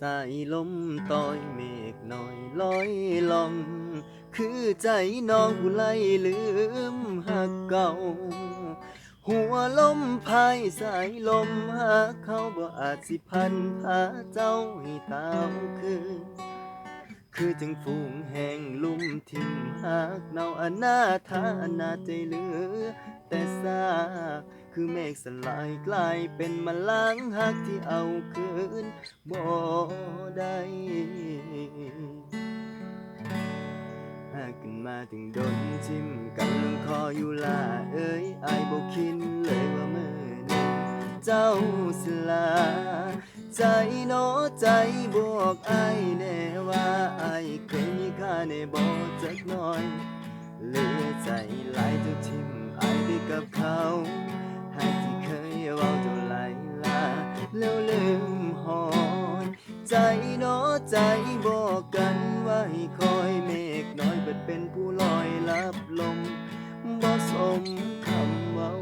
สายลมต้อยเมฆน้อยลอยลองคือใจน้องผู้ไล่ลืมหักเก่า หัวลมพายสายลมหาเขาบ่อาจสิพันพาเจ้าให้ตามคืนคือจังฝูงแห่งลุ่มทิมหักเนาอนาถาอนาใจเหลือแต่ คือเมฆสลายกลายเป็นมล้างหักที่เอาคืนบ่ได้หากกันมาถึงดนทิมกันลงคออยู่ลาเอ้ยไอบ่คิดเลยว่ามือนเจ้าสลา ใจโนอใจบวกไอายแน่ว่าไอเคยมีค่าในบ่จักหน่อยเหลือใจหลายทุกทิมไอไปกับเขา ใจโนอใจบอกกันว่าให้คอยเมฆน้อยเปิดเป็นผู้ลอยลับลมบ่สมคำเว้า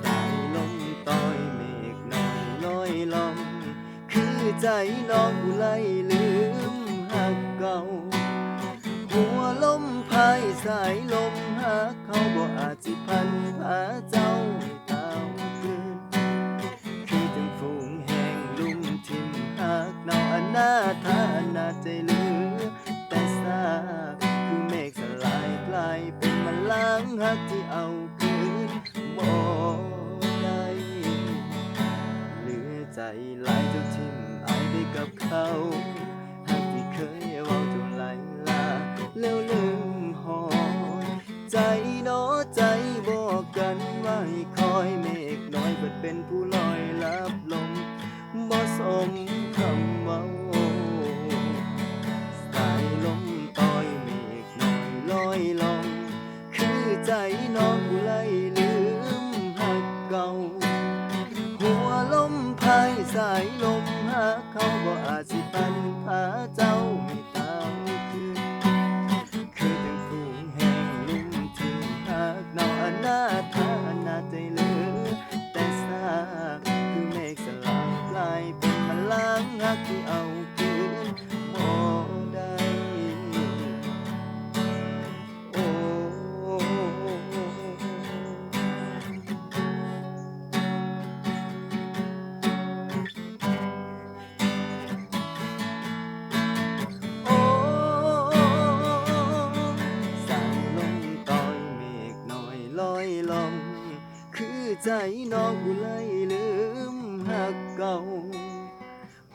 สายลมต้อยเมฆน้อยลอยลองคือใจน้องผู้ไล่ลืมหักเก่า หัวลมพายสายลมหาเขาบ่อาจสิพันพาเจ้า เนาอนาถาอนาใจเหลือ แต่ซากคือเมฆสลายกลายเป็นมล้างหักที่เอาคืนบ่ได้เหลือใจหลายเจ้าทิมอายไปกับเขาหักที่เคยเว้าเท่าไหลลาแล้วลืมหอใจนอใจบอกกันว่าให้คอยเมฆน้อยเบิดเป็นผู้ลอยลับลมบ่สม สายลมหาเขาบ่อาจสิปันพาเจ้าไม่ตามคืนคือจังฝูงแห่งลุ่มถึงหักเนาอนาถาอนาใจเหลือ แต่ซากคือเมฆสลายกลายเป็นมาล้างหักที่เอาคืน ใจน้องอุไลลืมหักเก่า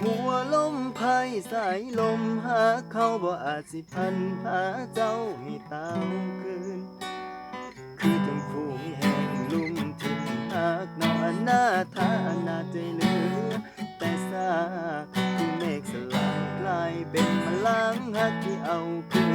หัวลมพายสายลมหาเขาบ่อาจสิพันพาเจ้าให้ตามคืน คือถึงฝูงแห่งลุ่มทิ่มหักนอนหน้าทาหน้าใจเหลือ แต่ซากคือเมฆสลายกลายเป็นมลังหักที่เอาคืน